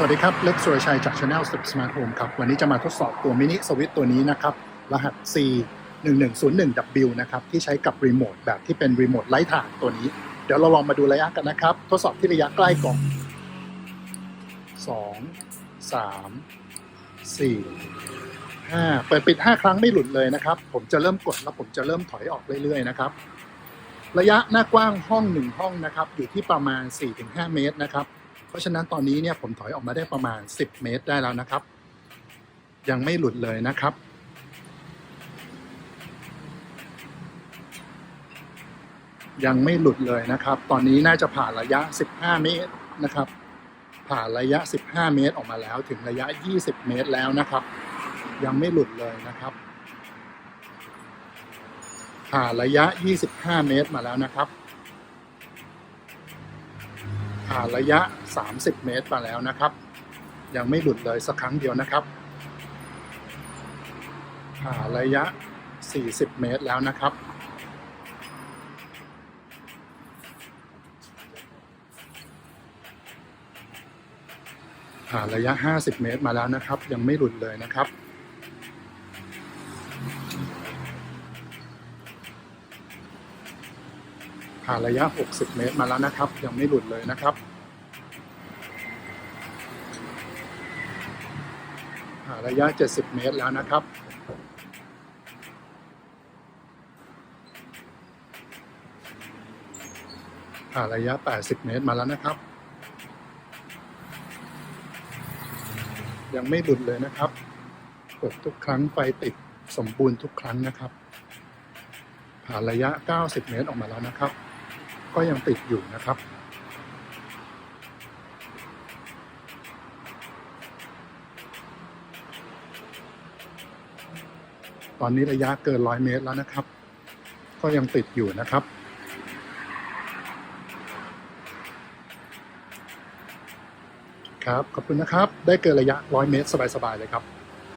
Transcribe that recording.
สวัสดีครับ เล็กสุรชัยจาก Channel Step Smart Home ครับ วันนี้จะมาทดสอบตัวมินิสวิตตัวนี้นะครับ รหัส C 1 1 0 1 W นะครับ ที่ใช้กับรีโมทแบบที่เป็นรีโมทไร้ฐานตัวนี้ เดี๋ยวเราลองมาดูระยะกันนะครับ ทดสอบที่ระยะใกล้ก่อน2 3 4 5 เปิดปิด 5 ครั้งไม่หลุดเลยนะครับ ผมจะเริ่มกดแล้วผมจะเริ่มถอยออกเรื่อยๆนะครับ ระยะหน้ากว้างห้อง 1 ห้องนะครับ อยู่ที่ประมาณ 4-5 เมตรนะครับ เพราะฉะนั้นตอนนี้เนี่ยผมถอยออกมาได้ประมาณ 10 เมตรได้แล้วนะครับ ยังไม่หลุดเลยนะครับ ยังไม่หลุดเลยนะครับ ตอนนี้น่าจะผ่านระยะ 15 เมตรนะครับ ผ่านระยะ 15 เมตรออกมาแล้วถึงระยะ 20 เมตรแล้วนะครับ ยังไม่หลุดเลยนะครับ ผ่านระยะ 25 เมตรมาแล้วนะครับ ผ่านระยะ 30 เมตรมาแล้วนะครับ ยังไม่หลุดเลยสักครั้งเดียวนะครับ ผ่านระยะ 40 เมตรแล้วนะครับผ่านระยะ 50 เมตรมาแล้วนะครับ ยังไม่หลุดเลยนะครับ ผ่านระยะ 60 เมตรมาแล้วนะครับ ยังไม่หลุดเลยนะครับผ่านระยะ 70 เมตรแล้วนะครับผ่านระยะ 80 เมตรมาแล้วนะครับ ยังไม่หลุดเลยนะครับกดทุกครั้งไฟติดสมบูรณ์ทุกครั้งนะครับ ผ่านระยะ 90 เมตรออกมาแล้วนะครับ ก็ยังติดอยู่นะครับ ตอนนี้ระยะเกิน100เมตรแล้วนะครับ ก็ยังติดอยู่นะครับครับขอบคุณนะครับ ได้เกินระยะ 100 เมตร สบาย ๆ เลยครับ